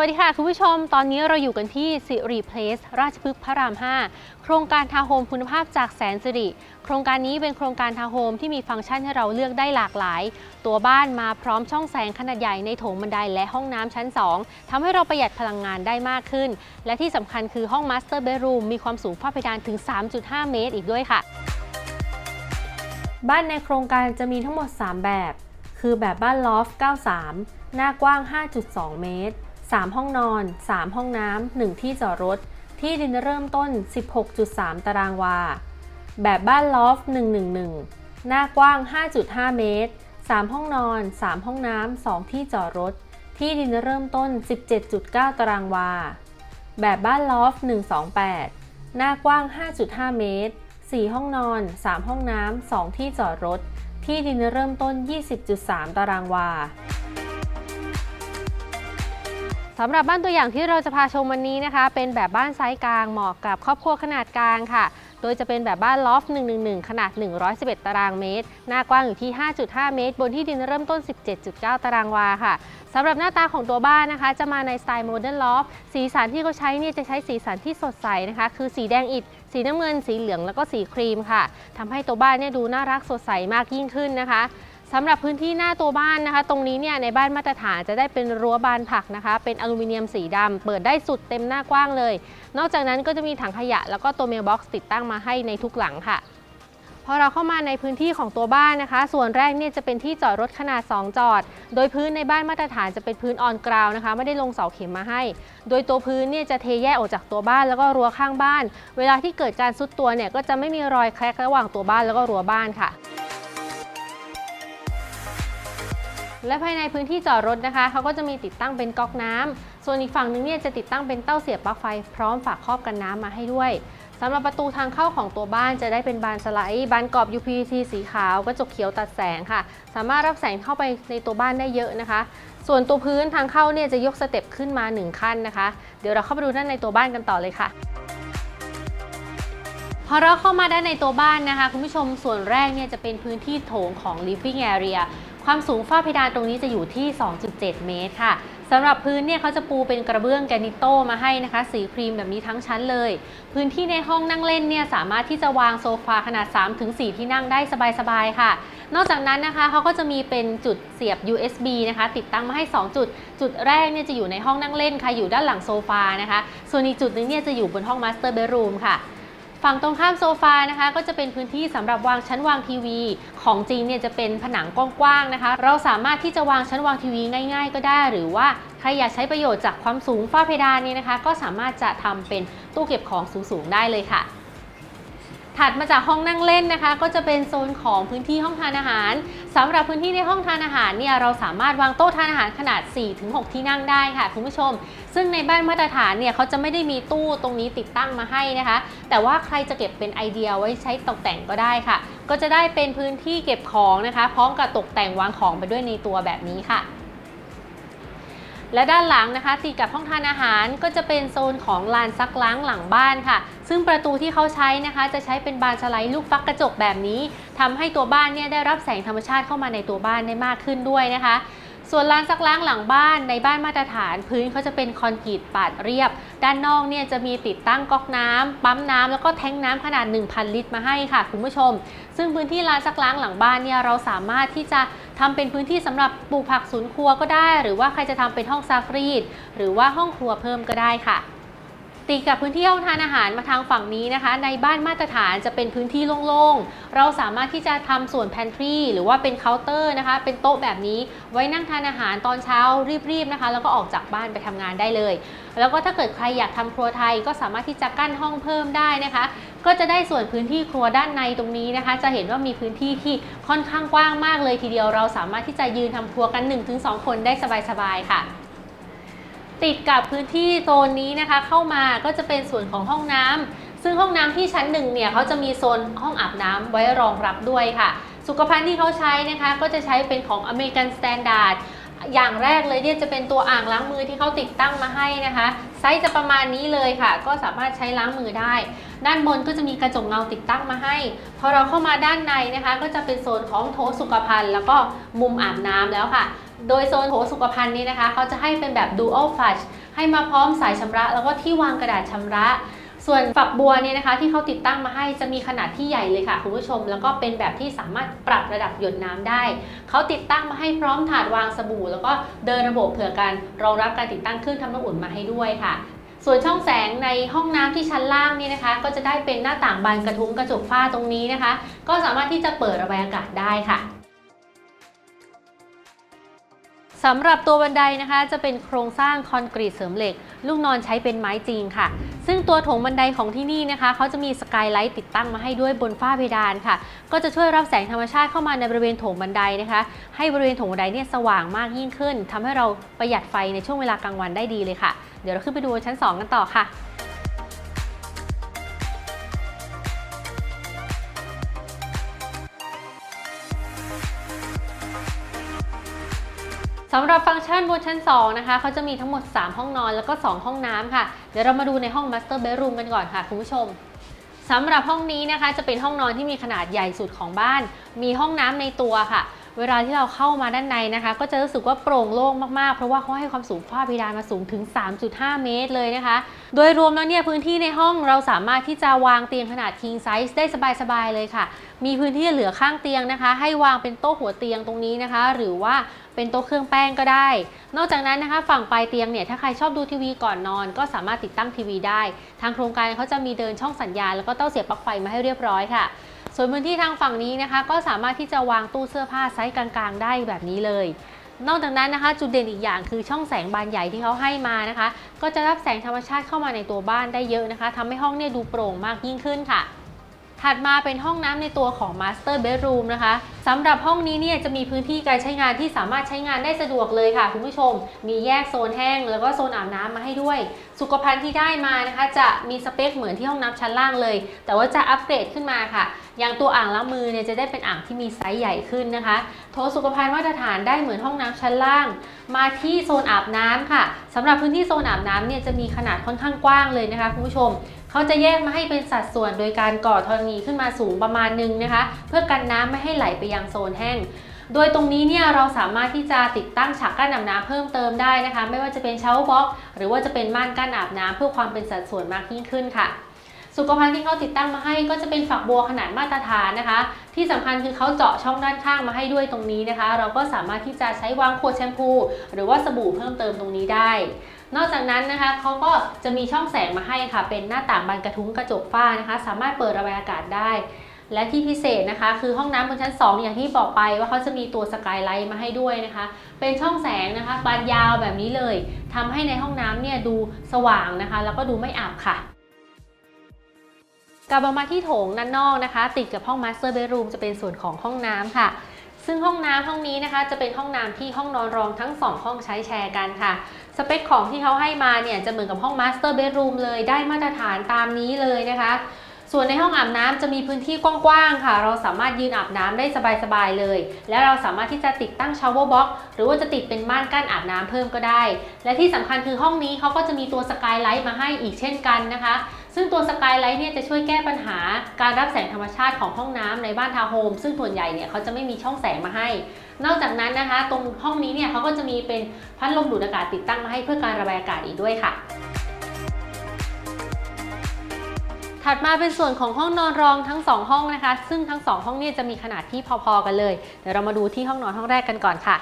วัสดีค่ะคุณผู้ชม ตอนนี้เราอยู่กันที่สิริเพลสราชพฤกษ์พระราม 5 โครงการทาวน์โฮมคุณภาพจากแสนสิริ โครงการนี้เป็นโครงการทาวน์โฮมที่มีฟังก์ชันให้เราเลือกได้หลากหลาย ตัวบ้านมาพร้อมช่องแสงขนาดใหญ่ในโถงบันไดและห้องน้ำชั้น 2ทำให้เราประหยัดพลังงานได้มากขึ้น และที่สำคัญคือห้องมาสเตอร์เบดรูมมีความสูงฝ้าเพดานถึง 3.5 เมตร อีกด้วยค่ะ บ้านในโครงการจะมีทั้งหมด 3 แบบ คือแบบบ้านลอฟต์93 หน้ากว้าง 5.2 เมตร 3 ห้องนอน 3 ห้องน้ำ 1 ที่จอดรถ ที่ดินเริ่มต้น 16.3 ตารางวา แบบบ้านลอฟต์111 หน้ากว้าง 5.5 เมตร 3 ห้องนอน 3 ห้องน้ำ 2 ที่จอดรถ ที่ดินเริ่มต้น 17.9 ตารางวา แบบบ้านลอฟต์128 หน้ากว้าง 5.5 เมตร 4 ห้องนอน 3 ห้องน้ำ 2 ที่จอดรถ ที่ดินเริ่มต้น 20.3 ตารางวา สำหรับบ้านตัวอย่างที่เราจะพาชมวันนี้นะคะ เป็นแบบบ้านไซส์กลางเหมาะกับครอบครัวขนาดกลางค่ะ โดยจะเป็นแบบบ้านลอฟต์111 ขนาด 111 ตารางเมตร หน้ากว้างอยู่ที่ 5.5 เมตร บนที่ดินเริ่มต้น 17.9 ตารางวาค่ะสำหรับหน้าตาของตัวบ้านนะคะ จะมาในสไตล์โมเดิร์นลอฟสีสันที่เขาใช้เนี่ยจะใช้สีสันที่สดใสนะคะ คือสีแดงอิฐสีน้ำเงินสีเหลืองแล้วก็สีครีมค่ะทำให้ตัวบ้านเนี่ยดูน่ารักสดใสมากยิ่งขึ้นนะคะ สำหรับพื้นที่หน้าตัวบ้านนะคะ ตรงนี้เนี่ยในบ้านมาตรฐานจะได้เป็นรั้วบานผักนะคะ เป็นอลูมิเนียมสีดำเปิดได้สุดเต็มหน้ากว้างเลย นอกจากนั้นก็จะมีถังขยะ แล้วก็ตัวเมลบ็อกซ์ติดตั้งมาให้ในทุกหลังค่ะพอเราเข้ามาในพื้นที่ของตัวบ้านนะคะ ส่วนแรกเนี่ยจะเป็นที่จอดรถขนาด 2 จอด โดยพื้นในบ้านมาตรฐานจะเป็นพื้นออนกราวนะคะ ไม่ได้ลงเสาเข็มมาให้ โดยตัวพื้นเนี่ยจะเทแยกออกจากตัวบ้านแล้วก็รั้วข้างบ้าน เวลาที่เกิดการซุดตัวเนี่ยก็จะไม่มีรอยแครกระหว่างตัวบ้านแล้วก็รั้วบ้านค่ะ และภายในพื้นที่จอดรถนะคะเขาก็จะมีติดตั้งเป็นก๊อกน้ำส่วนอีกฝั่งนึงเนี่ยจะติดตั้งเป็นเต้าเสียบปลั๊กไฟ พร้อมฝาครอบกันน้ำมาให้ด้วยสำหรับประตูทางเข้าของตัวบ้านจะได้เป็นบานสไลด์บานกรอบ UPVC สีขาวกระจกเขียวตัดแสงค่ะ สามารถรับแสงเข้าไปในตัวบ้านได้เยอะนะคะ ส่วนตัวพื้นทางเข้าเนี่ยจะยกสเต็ปขึ้นมา 1 ขั้นนะคะ เดี๋ยวเราเข้าไปดูด้านในตัวบ้านกันต่อเลยค่ะพอเราเข้ามาด้านในตัวบ้านนะคะ คุณผู้ชมส่วนแรกเนี่ยจะเป็นพื้นที่โถงของ living area ความสูงฝ้าเพดานตรงนี้จะอยู่ที่ 2.7 เมตรค่ะสำหรับพื้นเนี่ยเขาจะปูเป็นกระเบื้องแกนิโตมาให้นะคะ สีครีมแบบนี้ทั้งชั้นเลย พื้นที่ในห้องนั่งเล่นเนี่ยสามารถที่จะวางโซฟาขนาด 3-4 ที่นั่งได้สบายๆค่ะ นอกจากนั้นนะคะเขาก็จะมีเป็นจุดเสียบ USB นะคะ ติดตั้งมาให้ 2 จุด จุดแรกเนี่ยจะอยู่ในห้องนั่งเล่นค่ะอยู่ด้านหลังโซฟานะคะ ส่วนอีกจุดหนึงเนี่ยจะอยู่บนห้องมาสเตอร์เบดรูมค่ะ ฝั่งตรงข้ามโซฟานะคะ ก็จะเป็นพื้นที่สำหรับวางชั้นวางทีวี ของจริงเนี่ยจะเป็นผนังกว้างๆนะคะ เราสามารถที่จะวางชั้นวางทีวีง่าย ๆ ก็ได้ หรือว่าใครอยากใช้ประโยชน์จากความสูงฝ้าเพดานนี้นะคะ ก็สามารถจะทำเป็นตู้เก็บของสูงๆได้เลยค่ะถัดมาจากห้องนั่งเล่นนะคะ ก็จะเป็นโซนของพื้นที่ห้องทานอาหาร สำหรับพื้นที่ในห้องทานอาหารเนี่ยเราสามารถวางโต๊ะทานอาหารขนาด 4-6 ที่นั่งได้ค่ะคุณผู้ชม ซึ่งในบ้านมาตรฐานเนี่ยเขาจะไม่ได้มีตู้ตรงนี้ติดตั้งมาให้นะคะ แต่ว่าใครจะเก็บเป็นไอเดียไว้ใช้ตกแต่งก็ได้ค่ะ ก็จะได้เป็นพื้นที่เก็บของนะคะ พร้อมกับตกแต่งวางของไปด้วยในตัวแบบนี้ค่ะ และด้านหลังนะคะติดกับห้องทานอาหารก็จะเป็นโซนของลานซักล้างหลังบ้านค่ะ ซึ่งประตูที่เขาใช้นะคะ จะใช้เป็นบานสไลด์ลูกฟักกระจกแบบนี้ทำให้ตัวบ้านเนี่ยได้รับแสงธรรมชาติเข้ามาในตัวบ้านได้มากขึ้นด้วยนะคะ ส่วนลานซักล้างหลังบ้านในบ้านมาตรฐาน พื้นเขาจะเป็นคอนกรีตปาดเรียบ ด้านนอกเนี่ยจะมีติดตั้งก๊อกน้ำปั๊มน้ำแล้วก็แทงน้ำขนาด 1,000 ลิตรมาให้ค่ะคุณผู้ชม ซึ่งพื้นที่ลานซักล้างหลังบ้านเนี่ยเราสามารถที่จะ ทำเป็นพื้นที่สำหรับปลูกผักสวนครัวก็ได้ หรือว่าใครจะทำเป็นห้องซักรีด หรือว่าห้องครัวเพิ่มก็ได้ค่ะติดกับพื้นที่ห้องทานอาหารมาทางฝั่งนี้นะคะ ในบ้านมาตรฐานจะเป็นพื้นที่โล่งๆ เราสามารถที่จะทำส่วนแพนทรีหรือว่าเป็นเคาน์เตอร์นะคะ เป็นโต๊ะแบบนี้ไว้นั่งทานอาหารตอนเช้ารีบๆนะคะ แล้วก็ออกจากบ้านไปทำงานได้เลย แล้วก็ถ้าเกิดใครอยากทำครัวไทยก็สามารถที่จะกั้นห้องเพิ่มได้นะคะ ก็จะได้ส่วนพื้นที่ครัวด้านในตรงนี้นะคะ จะเห็นว่ามีพื้นที่ที่ค่อนข้างกว้างมากเลยทีเดียวเราสามารถที่จะยืนทำครัวกัน 1-2 คนได้สบายๆค่ะติดกับพื้นที่โซนนี้นะคะเข้ามาก็จะเป็นส่วนของห้องน้ำซึ่งห้องน้ำที่ชั้นหนึ่งเนี่ยเขาจะมีโซนห้องอาบน้ำไว้รองรับด้วยค่ะ สุขภัณฑ์ที่เขาใช้นะคะ ก็จะใช้เป็นของ American Standard อย่างแรกเลยเนี่ยจะเป็นตัวอ่างล้างมือที่เขาติดตั้งมาให้นะคะ ไซส์จะประมาณนี้เลยค่ะ ก็สามารถใช้ล้างมือได้ ด้านบนก็จะมีกระจกเงาติดตั้งมาให้ พอเราเข้ามาด้านในนะคะ ก็จะเป็นโซนของโถสุขภัณฑ์แล้วก็มุมอาบน้ำแล้วค่ะ โดยโซนโถสุขภัณฑ์นี้นะคะเขาจะให้เป็นแบบ dual flush ให้มาพร้อมสายชำระ แล้วก็ที่วางกระดาษชำระ ส่วนฝักบัวเนี่ยนะคะที่เขาติดตั้งมาให้จะมีขนาดที่ใหญ่เลยค่ะคุณผู้ชม แล้วก็เป็นแบบที่สามารถปรับระดับหยดน้ำได้เขาติดตั้งมาให้พร้อมถาดวางสบู่ แล้วก็เดินระบบเผื่อการรองรับการติดตั้งเครื่องทำน้ำอุ่นมาให้ด้วยค่ะส่วนช่องแสงในห้องน้ำที่ชั้นล่างนี่นะคะ ก็จะได้เป็นหน้าต่างบานกระทุ้งกระจกฝ้าตรงนี้นะคะ ก็สามารถที่จะเปิดระบายอากาศได้ค่ะ สำหรับตัวบันไดนะคะจะเป็นโครงสร้างคอนกรีตเสริมเหล็ก ลูกนอนใช้เป็นไม้จริงค่ะ ซึ่งตัวถงบันไดของที่นี่นะคะเขาจะมีสกายไลท์ติดตั้งมาให้ด้วยบนฝ้าเพดานค่ะ ก็จะช่วยรับแสงธรรมชาติเข้ามาในบริเวณถงบันไดนะคะ ให้บริเวณถงบันไดเนี่ยสว่างมากยิ่งขึ้นทำให้เราประหยัดไฟในช่วงเวลากลางวันได้ดีเลยค่ะ เดี๋ยวเราขึ้นไปดูชั้น 2 กันต่อค่ะ สำหรับฟังก์ชันบนชั้น 2 นะคะเขาจะมีทั้งหมด 3 ห้องนอนแล้วก็ 2 ห้องน้ำค่ะ เดี๋ยวเรามาดูในห้องมาสเตอร์เบดรูมกันก่อนค่ะคุณผู้ชมสำหรับห้องนี้นะคะจะเป็นห้องนอนที่มีขนาดใหญ่สุดของบ้าน มีห้องน้ำในตัวค่ะ เวลาที่เราเข้ามาด้านในนะคะ ก็จะรู้สึกว่าโปร่งโล่งมากๆ เพราะว่าเขาให้ความสูงฝ้าเพดานมาสูงถึง 3.5 เมตรเลยนะคะโดยรวมแล้วเนี่ยพื้นที่ในห้องเราสามารถที่จะวางเตียงขนาด king size ได้สบายๆเลยค่ะ มีพื้นที่เหลือข้างเตียงนะคะ ให้วางเป็นโต๊ะหัวเตียงตรงนี้นะคะ หรือว่าเป็นโต๊ะเครื่องแป้งก็ได้ นอกจากนั้นนะคะ ฝั่งปลายเตียงเนี่ยถ้าใครชอบดูทีวีก่อนนอน ก็สามารถติดตั้งทีวีได้ ทางโครงการเขาจะมีเดินช่องสัญญาณแล้วก็เต้าเสียบปลั๊กไฟมาให้เรียบร้อยค่ะส่วนพื้นที่ทางฝั่งนี้นะคะ ก็สามารถที่จะวางตู้เสื้อผ้าไซส์กลางๆ ได้แบบนี้เลย นอกจากนั้นนะคะ จุดเด่นอีกอย่างคือช่องแสงบานใหญ่ที่เขาให้มานะคะ ก็จะรับแสงธรรมชาติเข้ามาในตัวบ้านได้เยอะนะคะทำให้ห้องเนี่ยดูโปร่งมากยิ่งขึ้นค่ะ ถัดมาเป็นห้องน้ำในตัวของ Master Bedroom นะคะสำหรับห้องนี้เนี่ยจะมีพื้นที่การใช้งานที่สามารถใช้งานได้สะดวกเลยค่ะคุณผู้ชม มีแยกโซนแห้ง แล้วก็โซนอาบน้ำมาให้ด้วย สุขภัณฑ์ที่ได้มานะคะ จะมีสเปคเหมือนที่ห้องน้ำชั้นล่างเลย แต่ว่าจะอัปเกรดขึ้นมาค่ะ อย่างตัวอ่างล้างมือเนี่ยจะได้เป็นอ่างที่มีไซส์ใหญ่ขึ้นนะคะ โถสุขภัณฑ์มาตรฐานได้เหมือนห้องน้ำชั้นล่าง มาที่โซนอาบน้ำค่ะสำหรับพื้นที่โซนอาบน้ำเนี่ยจะมีขนาดค่อนข้างกว้างเลยนะคะคุณผู้ชม เขาจะแยกมาให้เป็นสัดส่วนโดยการก่อธรณีขึ้นมาสูงประมาณหนึงนะคะ เพื่อกันน้ำไม่ให้ไหลไปยังโซนแห้งโดยตรงนี้เนี่ยเราสามารถที่จะติดตั้งฉากกั้นอาบน้ำเพิ่มเติมได้นะคะ ไม่ว่าจะเป็นเชาบล็อก หรือว่าจะเป็นม่านกั้นอาบน้ำเพื่อความเป็นสัดส่วนมากยิ่งขึ้นค่ะ สุขภัณฑ์ที่เขาติดตั้งมาให้ก็จะเป็นฝักบัวขนาดมาตรฐานนะคะ ที่สำคัญคือเขาเจาะช่องด้านข้างมาให้ด้วยตรงนี้นะคะ เราก็สามารถที่จะใช้วางขวดแชมพู หรือว่าสบู่เพิ่มเติมตรงนี้ได้ นอกจากนั้นนะคะเขาก็จะมีช่องแสงมาให้ค่ะ เป็นหน้าต่างบานกระทุ้งกระจกฝ้านะคะ สามารถเปิดระบายอากาศได้และที่พิเศษนะคะคือห้องน้ำบนชั้น 2 อย่างที่บอกไปว่าเขาจะมีตัวสกายไลท์มาให้ด้วยนะคะ เป็นช่องแสงนะคะบานยาวแบบนี้เลยทำให้ในห้องน้ำเนี่ยดูสว่างนะคะ แล้วก็ดูไม่อับค่ะ กลับมาที่โถงด้านนอกนะคะ ติดกับห้อง Master Bedroom จะเป็นส่วนของห้องน้ำค่ะ ซึ่งห้องน้ำห้องนี้นะคะจะเป็นห้องน้ำที่ห้องนอนรองทั้ง 2 ห้องใช้แชร์กันค่ะ สเปคของที่เขาให้มาเนี่ยจะเหมือนกับห้อง Master Bedroom เลยได้มาตรฐานตามนี้เลยนะคะส่วนในห้องอาบน้ำจะมีพื้นที่กว้างๆค่ะ เราสามารถยืนอาบน้ำได้สบายๆเลย และเราสามารถที่จะติดตั้งชาวเวอร์บ็อกหรือว่าจะติดเป็นม่านกั้นอาบน้ำเพิ่มก็ได้ และที่สำคัญคือห้องนี้เขาก็จะมีตัวสกายไลท์มาให้อีกเช่นกันนะคะ ซึ่งตัวสกายไลท์เนี่ยจะช่วยแก้ปัญหาการรับแสงธรรมชาติของห้องน้ำในบ้านทาวน์โฮมซึ่งส่วนใหญ่เนี่ยเขาจะไม่มีช่องแสงมาให้ นอกจากนั้นนะคะ ตรงห้องนี้เนี่ยเขาก็จะมีเป็นพัดลมดูดอากาศติดตั้งมาให้เพื่อการระบายอากาศอีกด้วยค่ะถัดมาเป็นส่วนของห้องนอนรองทั้ง 2 ห้องนะคะ ซึ่งทั้ง 2 ห้องเนี่ยจะมีขนาดที่พอๆกันเลย เดี๋ยวเรามาดูที่ห้องนอนห้องแรกกันก่อนค่ะ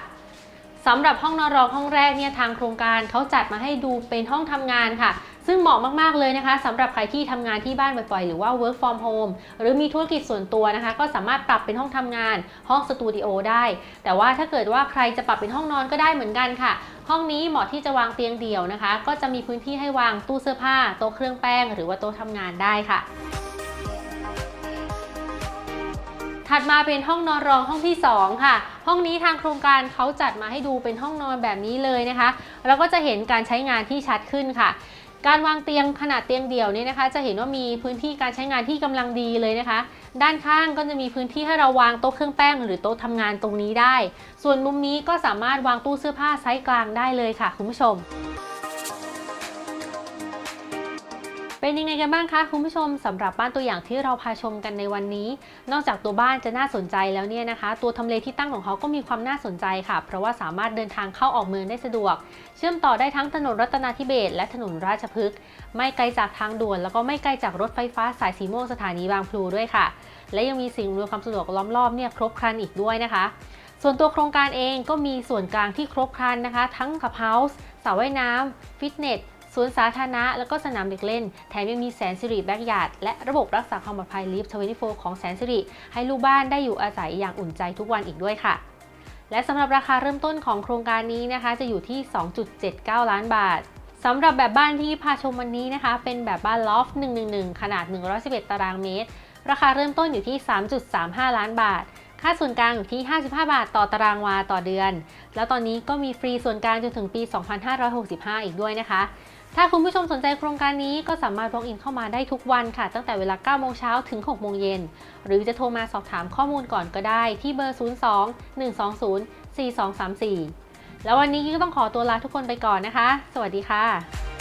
สำหรับห้องนอนรองห้องแรกเนี่ยทางโครงการเขาจัดมาให้ดูเป็นห้องทำงานค่ะ ซึ่งเหมาะมากๆเลยนะคะสำหรับใครที่ทำงานที่บ้านบ่อยๆ หรือว่า work from home หรือมีธุรกิจส่วนตัวนะคะ ก็สามารถปรับเป็นห้องทำงานห้องสตูดิโอได้ แต่ว่าถ้าเกิดว่าใครจะปรับเป็นห้องนอนก็ได้เหมือนกันค่ะ ห้องนี้เหมาะที่จะวางเตียงเดี่ยวนะคะ ก็จะมีพื้นที่ให้วางตู้เสื้อผ้าโต๊ะเครื่องแป้ง หรือว่าโต๊ะทำงานได้ค่ะถัดมาเป็นห้องนอนรองห้องที่ 2 ค่ะ ห้องนี้ทางโครงการเขาจัดมาให้ดูเป็นห้องนอนแบบนี้เลยนะคะ เราก็จะเห็นการใช้งานที่ชัดขึ้นค่ะ การวางเตียงขนาดเตียงเดี่ยวนี่นะคะ จะเห็นว่ามีพื้นที่การใช้งานที่กำลังดีเลยนะคะ ด้านข้างก็จะมีพื้นที่ให้เราวางโต๊ะเครื่องแป้งหรือโต๊ะทำงานตรงนี้ได้ ส่วนมุมนี้ก็สามารถวางตู้เสื้อผ้าไซส์กลางได้เลยค่ะ คุณผู้ชม เป็นยังไงกันบ้างคะคุณผู้ชมสำหรับบ้านตัวอย่างที่เราพาชมกันในวันนี้ นอกจากตัวบ้านจะน่าสนใจแล้วเนี่ยนะคะ ตัวทำเลที่ตั้งของเขาก็มีความน่าสนใจค่ะ เพราะว่าสามารถเดินทางเข้าออกเมืองได้สะดวก เชื่อมต่อได้ทั้งถนนรัตนาธิเบศและถนนราชพฤกษ์ไม่ไกลจากทางด่วน แล้วก็ไม่ไกลจากรถไฟฟ้าสายสีม่วงสถานีบางพลูด้วยค่ะ และยังมีสิ่งอำนวยความสะดวกล้อมรอบเนี่ยครบครันอีกด้วยนะคะ ส่วนตัวโครงการเองก็มีส่วนกลางที่ครบครันนะคะ ทั้งขับเฮาส์สระว่ายน้ำฟิตเนส สวนสาธารณะ แล้วก็สนามเด็กเล่น แถมยังมีแสนสิริแบ็กยาร์ดและระบบรักษาความปลอดภัยลิฟท์24 ของแสนสิริให้ลูกบ้านได้อยู่อาศัยอย่างอุ่นใจทุกวันอีกด้วยค่ะและสำหรับราคาเริ่มต้นของโครงการนี้นะคะ จะอยู่ที่ 2.79 ล้านบาทสำหรับแบบบ้านที่พาชมวันนี้นะคะ เป็นแบบบ้านลอฟ111 ขนาด 111 ตารางเมตร ราคาเริ่มต้นอยู่ที่ 3.35 ล้านบาท ค่าส่วนกลางอยู่ที่ 55 บาทต่อตารางวาต่อเดือน แล้วตอนนี้ก็มีฟรีส่วนกลางจนถึงปี 2565 อีกด้วยนะคะ ถ้าคุณผู้ชมสนใจโครงการนี้ก็สามารถ log in เข้ามาได้ทุกวันค่ะ ตั้งแต่เวลา 9 โมงเช้าถึง 6 โมงเย็น หรือจะโทรมาสอบถามข้อมูลก่อนก็ได้ที่เบอร์ 02 120 4234 แล้ววันนี้ก็ต้องขอตัวลาทุกคนไปก่อนนะคะ สวัสดีค่ะ